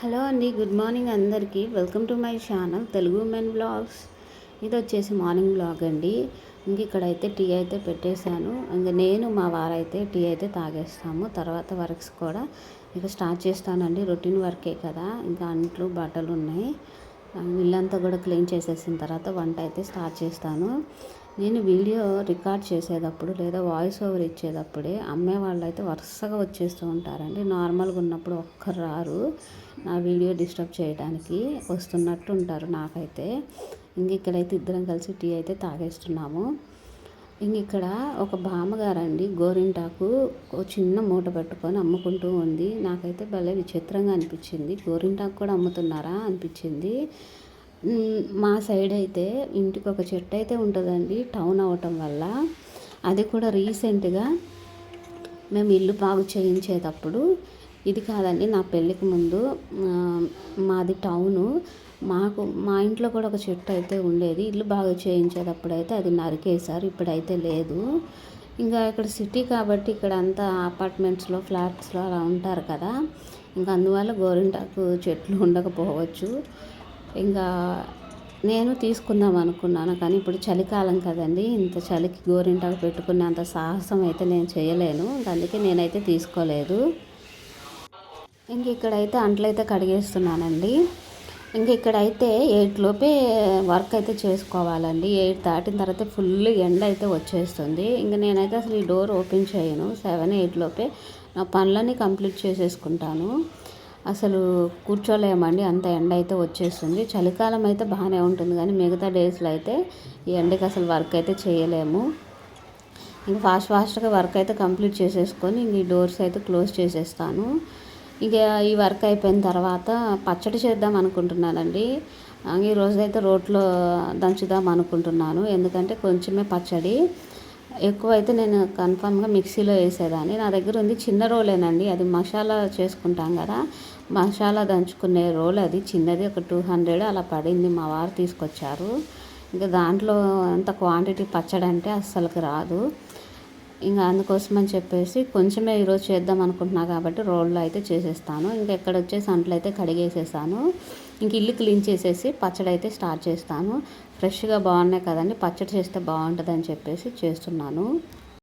Hello అండి good morning అందరికీ. Welcome to my channel Telugu men blogs. ఇది వచ్చేసి మార్నింగ్ బ్లాగ్ అండి. ఇంక ఇక్కడైతే టీ అయితే పెట్టేశాను. ఇంక నేను మా వారైతే టీ అయితే తాగేస్తాము. తర్వాత వర్క్స్ కూడా ఇక స్టార్ట్ చేస్తానండి. రొటీన్ వర్కే కదా. ఇంకా అంట్లు బట్టలు ఉన్నాయి ఇల్లంతా కూడా క్లీన్ చేసేసిన తర్వాత వంట అయితే స్టార్ట్ చేస్తాను. నేను వీడియో రికార్డ్ చేసేటప్పుడు లేదా వాయిస్ ఓవర్ ఇచ్చేటప్పుడే అమ్మే వాళ్ళు అయితే వరుసగా వచ్చేస్తూ ఉంటారండి. నార్మల్గా ఉన్నప్పుడు ఒక్కరు రారు నా వీడియో డిస్టర్బ్ చేయడానికి వస్తున్నట్టు ఉంటారు నాకైతే. ఇంక ఇక్కడైతే ఇద్దరం కలిసి టీ అయితే తాగేస్తున్నాము. ఇంక ఇక్కడ ఒక బామ్మగారండి గోరింటాకు ఒక చిన్న మూట పెట్టుకొని అమ్ముకుంటూ ఉంది. నాకైతే భలే విచిత్రంగా అనిపించింది. గోరింటాకు కూడా అమ్ముతున్నారా అనిపించింది. మా సైడ్ అయితే ఇంటికి ఒక చెట్టు అయితే ఉంటుందండి టౌన్ అవటం వల్ల. అది కూడా రీసెంట్గా మేము ఇల్లు బాగు చేయించేటప్పుడు ఇది కాదండి నా పెళ్ళికి ముందు మాది టౌను. మాకు మా ఇంట్లో కూడా ఒక చెట్టు అయితే ఉండేది. ఇల్లు బాగా చేయించేటప్పుడు అయితే అది నరికేశారు. ఇప్పుడైతే లేదు. ఇంకా ఇక్కడ సిటీ కాబట్టి ఇక్కడ అంతా అపార్ట్మెంట్స్లో ఫ్లాట్స్లో అలా ఉంటారు కదా. ఇంకా అందువల్ల గోరింటాకు చెట్లు ఉండకపోవచ్చు. ఇంకా నేను తీసుకుందాం అనుకున్నాను కానీ ఇప్పుడు చలికాలం కదండి. ఇంత చలికి గోరింటాకు పెట్టుకునేంత సాహసం అయితే నేను చేయలేను. అందుకే నేనైతే తీసుకోలేదు. ఇంక ఇక్కడైతే అంట్లయితే కడిగేస్తున్నానండి. ఇంక ఇక్కడైతే ఎయిట్ లోపే వర్క్ అయితే చేసుకోవాలండి. ఎయిట్ దాటిన తర్వాత ఫుల్ ఎండ అయితే వచ్చేస్తుంది. ఇంక నేనైతే అసలు ఈ డోర్ ఓపెన్ చేయను. సెవెన్ ఎయిట్ లోపే నా పనులన్నీ కంప్లీట్ చేసేసుకుంటాను. అసలు కూర్చోలేమండి. అంత ఎండ అయితే వచ్చేస్తుంది. చలికాలం అయితే బాగానే ఉంటుంది. కానీ మిగతా డేస్లో అయితే ఈ ఎండకి అసలు వర్క్ అయితే చేయలేము. ఇంక ఫాస్ట్ ఫాస్ట్గా వర్క్ అయితే కంప్లీట్ చేసేసుకొని ఇంక ఈ డోర్స్ అయితే క్లోజ్ చేసేస్తాను. ఇక ఈ వర్క్ అయిపోయిన తర్వాత పచ్చడి చేద్దాం అనుకుంటున్నానండి. ఈ రోజైతే రోట్లో దంచుదాం అనుకుంటున్నాను. ఎందుకంటే కొంచెమే పచ్చడి. ఎక్కువ అయితే నేను కన్ఫామ్గా మిక్సీలో వేసేదాన్ని. నా దగ్గర ఉంది చిన్న రోలేనండి. అది మసాలా చేసుకుంటాం కదా. మసాలా దంచుకునే రోల్ అది చిన్నది ఒక టూ హండ్రెడ్ అలా పడింది. మా వారు తీసుకొచ్చారు. ఇంకా దాంట్లో అంత క్వాంటిటీ పచ్చడి అంటే అస్సలకి రాదు. ఇంకా అందుకోసం అని చెప్పేసి కొంచెమే ఈరోజు చేద్దాం అనుకుంటున్నా కాబట్టి రోడ్లో అయితే చేసేస్తాను. ఇంకా ఎక్కడ వచ్చేసి అంట్లు అయితే కడిగేసేసాను. ఇంక ఇల్లు క్లీన్ చేసేసి పచ్చడి అయితే స్టార్ట్ చేస్తాను. ఫ్రెష్గా బాగున్నాయి కదండి పచ్చడి చేస్తే బాగుంటుందని చెప్పేసి చేస్తున్నాను.